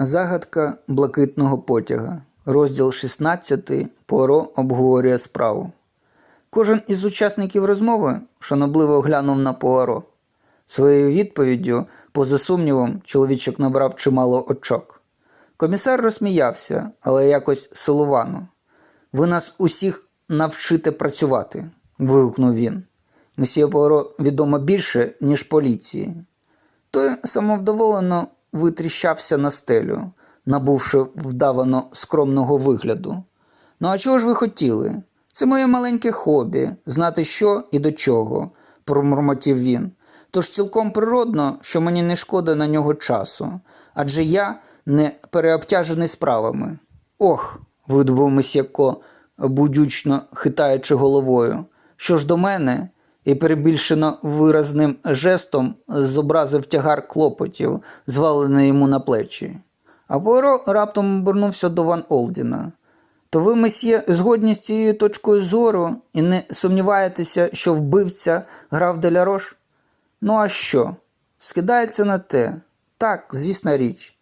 Загадка блакитного потяга. Розділ 16. Поро обговорює справу. Кожен із учасників розмови шанобливо глянув на Пуаро. Своєю відповіддю, поза сумнівом, чоловічок набрав чимало очок. Комісар розсміявся, але якось силувано. Ви нас усіх навчите працювати, вигукнув він. Месьє Пуаро відомо більше, ніж поліції. Той самовдоволено витріщався на стелю, набувши вдавано скромного вигляду. Ну а чого ж ви хотіли? Це моє маленьке хобі знати, що і до чого, промурмотів він. Тож цілком природно, що мені не шкода на нього часу, адже я не переобтяжений справами. Ох, видобув Месяко, будючно хитаючи головою. Що ж до мене, і перебільшено виразним жестом зобразив тягар клопотів, звалений йому на плечі. А Пуаро раптом обернувся до Ван Олдіна. То ви, месьє, згодні з цією точкою зору і не сумніваєтеся, що вбивця грав Делярош? Ну а що? Скидається на те. Так, звісна річ.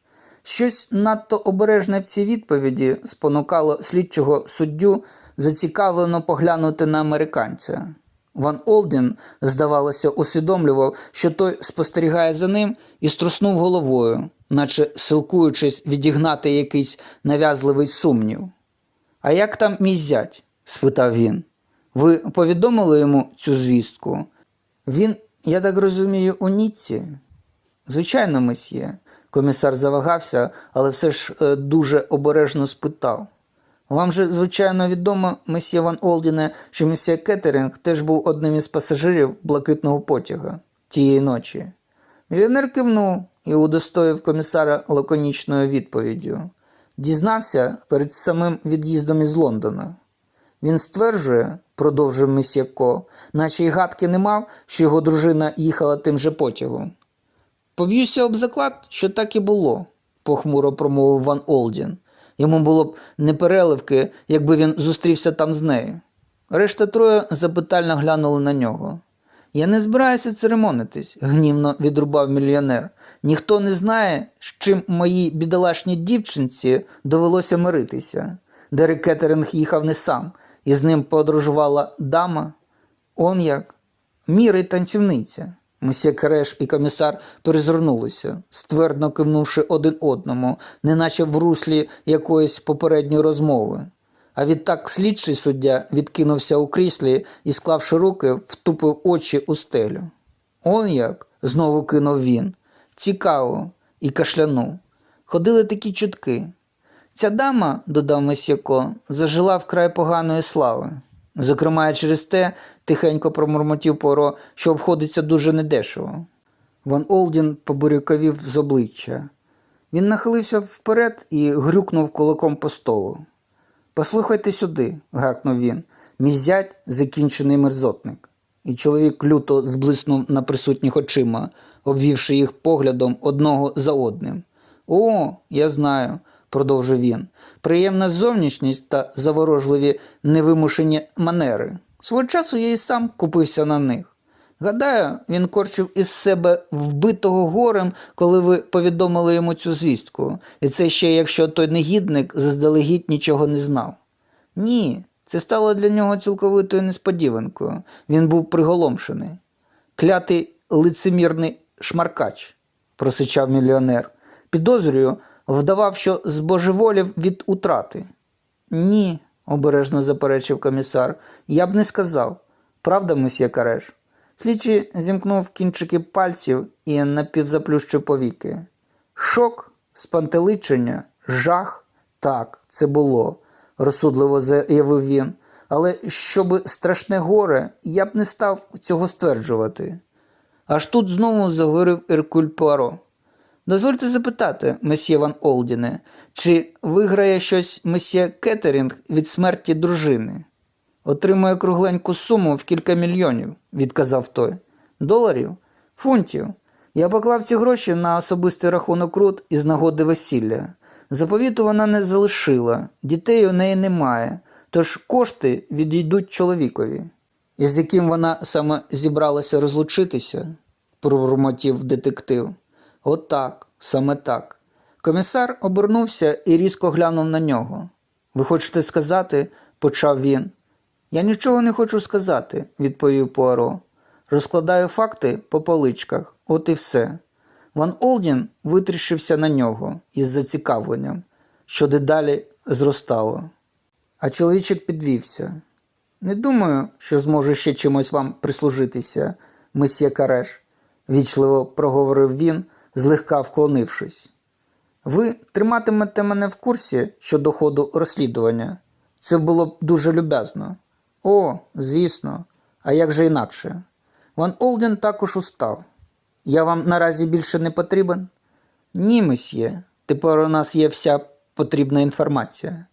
Щось надто обережне в цій відповіді спонукало слідчого суддю зацікавлено поглянути на американця. Ван Олдін, здавалося, усвідомлював, що той спостерігає за ним і струснув головою, наче силкуючись відігнати якийсь нав'язливий сумнів. А як там мій зять? спитав він. Ви повідомили йому цю звістку? Він, я так розумію, у Ніцці? Звичайно, месьє. Комісар завагався, але все ж е, дуже обережно спитав. Вам же, звичайно, відомо, месьє Ван Олдіне, що месьє Кеттерінг теж був одним із пасажирів блакитного потяга тієї ночі. Мільйонер кивнув і удостоїв комісара лаконічною відповіддю. Дізнався перед самим від'їздом із Лондона. Він стверджує, продовжив месьє Ко, наче й гадки не мав, що його дружина їхала тим же потягом. Поб'юся об заклад, що так і було, похмуро промовив Ван Олдін. Йому було б непереливки, якби він зустрівся там з нею. Решта троє запитально глянули на нього. Я не збираюся церемонитись, гнівно відрубав мільйонер. Ніхто не знає, з чим моїй бідолашній дівчинці довелося миритися. Дерек Кеттеринг їхав не сам, і з ним подорожувала дама. Он як? Міра й танцівниця. Месьє Кереш і комісар перезирнулися, ствердно кивнувши один одному, неначе в руслі якоїсь попередньої розмови. А відтак слідчий суддя відкинувся у кріслі і, склавши руки, втупив очі у стелю. Он як? знову кинув він. Цікаво, і кашлянув. Ходили такі чутки. Ця дама, додав Месяко, зажила вкрай поганої слави. Зокрема, через те тихенько промурмотів Поро, що обходиться дуже недешево. Ван Олдін побуряковів з обличчя. Він нахилився вперед і грюкнув кулаком по столу. Послухайте сюди, гаркнув він. Мій зять закінчений мерзотник. І чоловік люто зблиснув на присутніх очима, обвівши їх поглядом одного за одним. О, я знаю, продовжив він. Приємна зовнішність та заворожливі невимушені манери. Свого часу я і сам купився на них. Гадаю, він корчив із себе вбитого горем, коли ви повідомили йому цю звістку, і це ще якщо той негідник заздалегідь нічого не знав. Ні, це стало для нього цілковитою несподіванкою. Він був приголомшений. Клятий лицемірний шмаркач, просичав мільйонер. Підозрюю, вдавав, що збожеволів від утрати. Ні, обережно заперечив комісар, я б не сказав. Правда, месьє Кареш? Слідчий зімкнув кінчики пальців і напівзаплющив повіки. Шок, спантеличення, жах так, це було, розсудливо заявив він. Але щоби страшне горе, я б не став цього стверджувати. Аж тут знову заговорив Еркуль Пуаро. Дозвольте запитати, месьє Ван Олдіне, чи виграє щось месьє Кеттерінг від смерті дружини? Отримує кругленьку суму в кілька мільйонів, відказав той. Доларів? Фунтів. Я поклав ці гроші на особистий рахунок Рут із нагоди весілля. Заповіту вона не залишила, дітей у неї немає, тож кошти відійдуть чоловікові. Із яким вона саме зібралася розлучитися, пробурмотів детектив. Отак, саме так. Комісар обернувся і різко глянув на нього. Ви хочете сказати, почав він. Я нічого не хочу сказати, відповів Пуаро. Розкладаю факти по поличках, от і все. Ван Олдін витріщився на нього із зацікавленням, що дедалі зростало. А чоловічок підвівся. Не думаю, що зможу ще чимось вам прислужитися, месьє Кареш, вічливо проговорив він, злегка вклонившись. Ви триматимете мене в курсі щодо ходу розслідування. Це було б дуже люб'язно. О, звісно, а як же інакше? Ван Олден також устав. Я вам наразі більше не потрібен? Ні, месьє. Тепер у нас є вся потрібна інформація.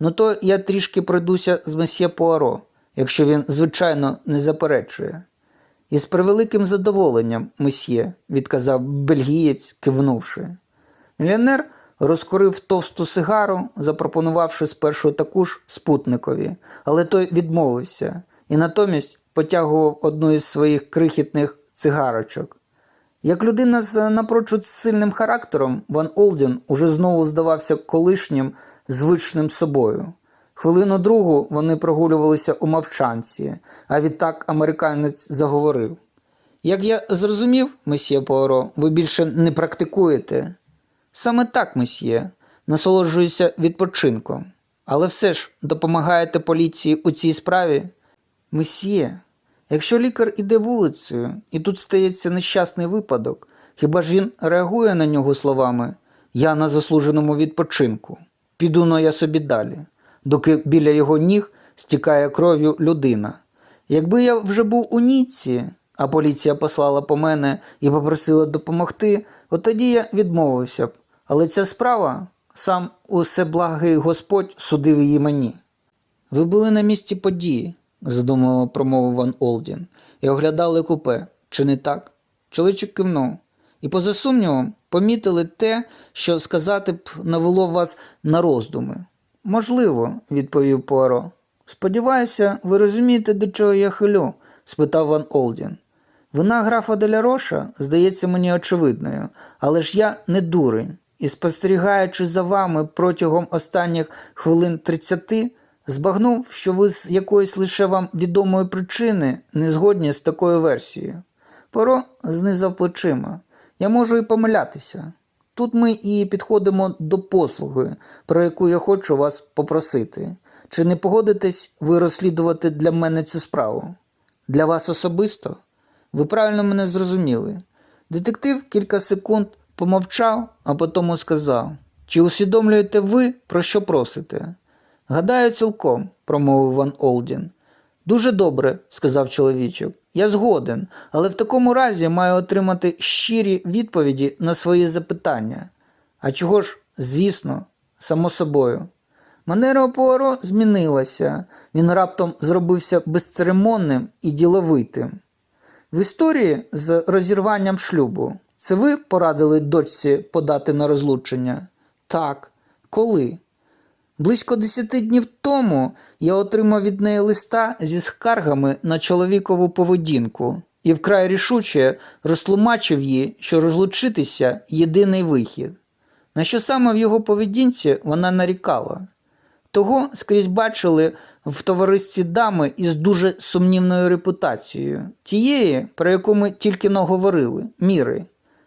Ну то я трішки пройдуся з месьє Пуаро, якщо він, звичайно, не заперечує. Із превеликим задоволенням, месьє, відказав бельгієць, кивнувши. Мільйонер розкурив товсту сигару, запропонувавши спершу таку ж спутникові, але той відмовився і натомість потягував одну із своїх крихітних цигарочок. Як людина з напрочуд сильним характером, Ван Олдін уже знову здавався колишнім звичним собою. Хвилину другу вони прогулювалися у мовчанці, а відтак американець заговорив. Як я зрозумів, месьє Пуаро, ви більше не практикуєте. Саме так, месьє, насолоджуюся відпочинком. Але все ж допомагаєте поліції у цій справі? Месьє, якщо лікар іде вулицею і тут стається нещасний випадок, хіба ж він реагує на нього словами Я на заслуженому відпочинку, піду но я собі далі, доки біля його ніг стікає кров'ю людина. Якби я вже був у Ніцці, а поліція послала по мене і попросила допомогти, от тоді я відмовився б. Але ця справа сам усеблагий Господь судив її мені. Ви були на місці події, задумливо промовив Ван Олдін, і оглядали купе, чи не так? Чоловічок кивнув. І поза сумнівом помітили те, що сказати б навело вас на роздуми. Можливо, відповів Пуаро. Сподіваюся, ви розумієте, до чого я хилю? спитав Ван Олдін. Вина графа Деляроша здається мені очевидною, але ж я не дурень, і спостерігаючи за вами протягом останніх хвилин 30, збагнув, що ви з якоїсь лише вам відомої причини не згодні з такою версією. Поро знизав плечима. Я можу і помилятися. Тут ми і підходимо до послуги, про яку я хочу вас попросити. Чи не погодитесь ви розслідувати для мене цю справу? Для вас особисто? Ви правильно мене зрозуміли. Детектив кілька секунд помовчав, а потім сказав: Чи усвідомлюєте ви, про що просите? Гадаю, цілком, промовив Ван Олдін. Дуже добре, сказав чоловічок. Я згоден, але в такому разі маю отримати щирі відповіді на свої запитання. А чого ж, звісно, само собою. Манера Пуаро змінилася, він раптом зробився безцеремонним і діловитим. В історії з розірванням шлюбу це ви порадили дочці подати на розлучення? Так. Коли? Близько десяти днів тому я отримав від неї листа зі скаргами на чоловікову поведінку і вкрай рішуче розтлумачив їй, що розлучитися єдиний вихід. На що саме в його поведінці вона нарікала. Того скрізь бачили в товаристві дами із дуже сумнівною репутацією, тієї, про яку ми тільки но говорили, міри.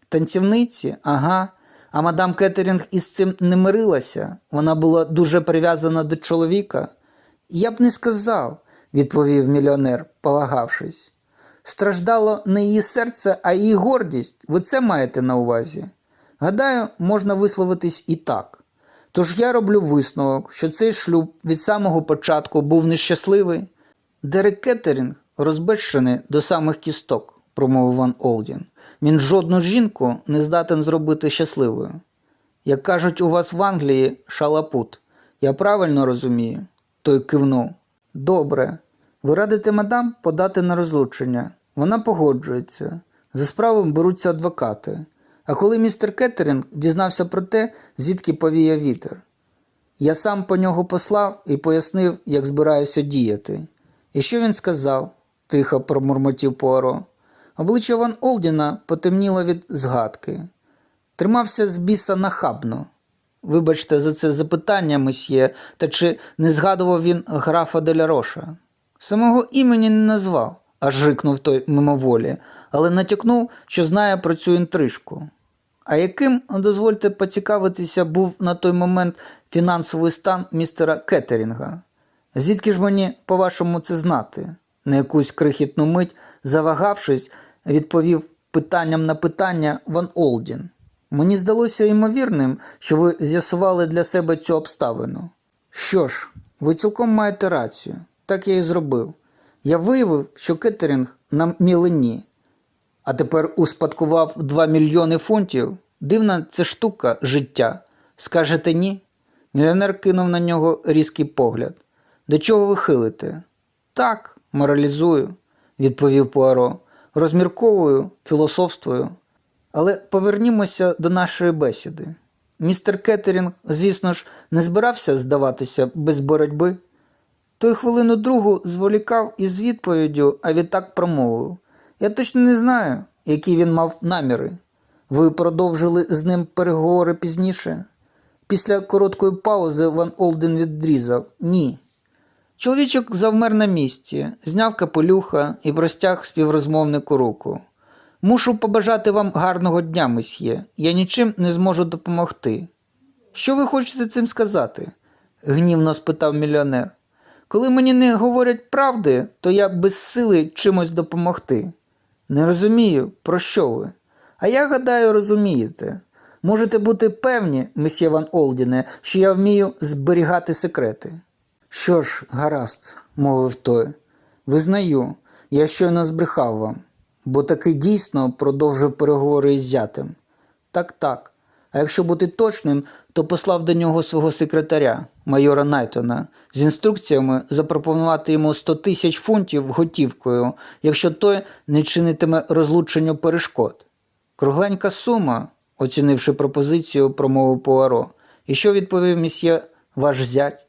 Танцівниці, ага. А мадам Кеттерінг із цим не мирилася, вона була дуже прив'язана до чоловіка. Я б не сказав, відповів мільйонер, повагавшись. Страждало не її серце, а її гордість. Ви це маєте на увазі? Гадаю, можна висловитись і так. Тож я роблю висновок, що цей шлюб від самого початку був нещасливий. Дерек Кеттерінг розбещений до самих кісток, промовив Ван Олдін. Він жодну жінку не здатен зробити щасливою. Як кажуть у вас в Англії, шалапут. Я правильно розумію? Той кивнув. Добре. Ви радите мадам подати на розлучення. Вона погоджується. За справу беруться адвокати. А коли містер Кеттерінг дізнався про те, звідки повіяв вітер. Я сам по нього послав і пояснив, як збираюся діяти. І що він сказав? тихо промурмотів Пуаро. Обличчя Ван Олдіна потемніло від згадки. Тримався з біса нахабно, Вибачте за це запитання, месьє, та чи не згадував він графа Деляроша? Самого імені не назвав, аж рикнув той мимоволі, але натякнув, що знає про цю інтрижку. А яким, дозвольте поцікавитися, був на той момент фінансовий стан містера Кеттерінга? Звідки ж мені, по-вашому, це знати? На якусь крихітну мить, завагавшись, відповів питанням на питання Ван Олдін. Мені здалося ймовірним, що ви з'ясували для себе цю обставину. Що ж, ви цілком маєте рацію. Так я і зробив. Я виявив, що Кеттерінг на мілені, а тепер успадкував 2 мільйони фунтів. Дивна це штука життя. Скажете ні? Мільйонер кинув на нього різкий погляд. До чого ви хилите? Так, моралізую, відповів Пуаро. Розмірковую, філософствую. Але повернімося до нашої бесіди. Містер Кеттерінг, звісно ж, не збирався здаватися без боротьби. Той хвилину другу зволікав із відповіддю, а відтак промовив. Я точно не знаю, які він мав наміри. Ви продовжили з ним переговори пізніше? Після короткої паузи Ван Олден відрізав Ні. Чоловічок завмер на місці, зняв капелюха і простяг співрозмовнику руку. Мушу побажати вам гарного дня, месьє. Я нічим не зможу допомогти. Що ви хочете цим сказати? гнівно спитав мільйонер. Коли мені не говорять правди, то я безсилий чимось допомогти. Не розумію, про що ви. А я гадаю, розумієте. Можете бути певні, месьє Ван Олдіне, що я вмію зберігати секрети. Що ж, гаразд, мовив той. Визнаю, я щойно збрехав вам, бо таки дійсно продовжив переговори із зятем. Так, так. А якщо бути точним, то послав до нього свого секретаря, майора Найтона, з інструкціями запропонувати йому 100 тисяч фунтів готівкою, якщо той не чинитиме розлученню перешкод. Кругленька сума, оцінивши пропозицію, промовив Пуаро. І що відповів місьє ваш зять?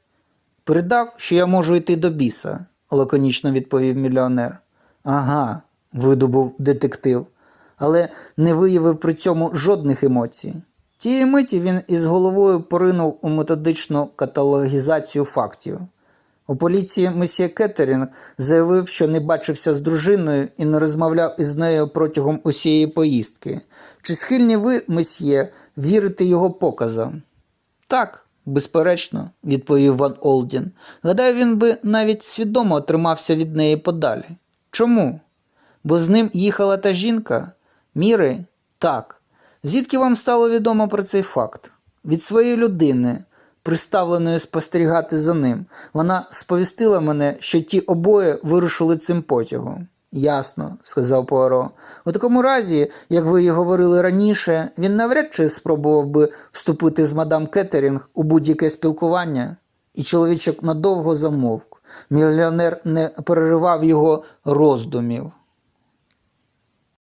Передав, що я можу йти до біса, лаконічно відповів мільйонер. Ага, видобув детектив, але не виявив при цьому жодних емоцій. Тієї миті він із головою поринув у методичну каталогізацію фактів. У поліції месьє Кеттерінг заявив, що не бачився з дружиною і не розмовляв із нею протягом усієї поїздки. Чи схильні ви, месьє, вірити його показам? Так, безперечно, відповів Ван Олдін. Гадаю, він би навіть свідомо тримався від неї подалі. Чому? Бо з ним їхала та жінка? Міри? Так. Звідки вам стало відомо про цей факт? Від своєї людини, приставленої спостерігати за ним. Вона сповістила мене, що ті обоє вирушили цим потягом. Ясно, сказав Пуаро. У такому разі, як ви і говорили раніше, він навряд чи спробував би вступити з мадам Кеттерінг у будь-яке спілкування. І чоловічок надовго замовк. Мільйонер не переривав його роздумів.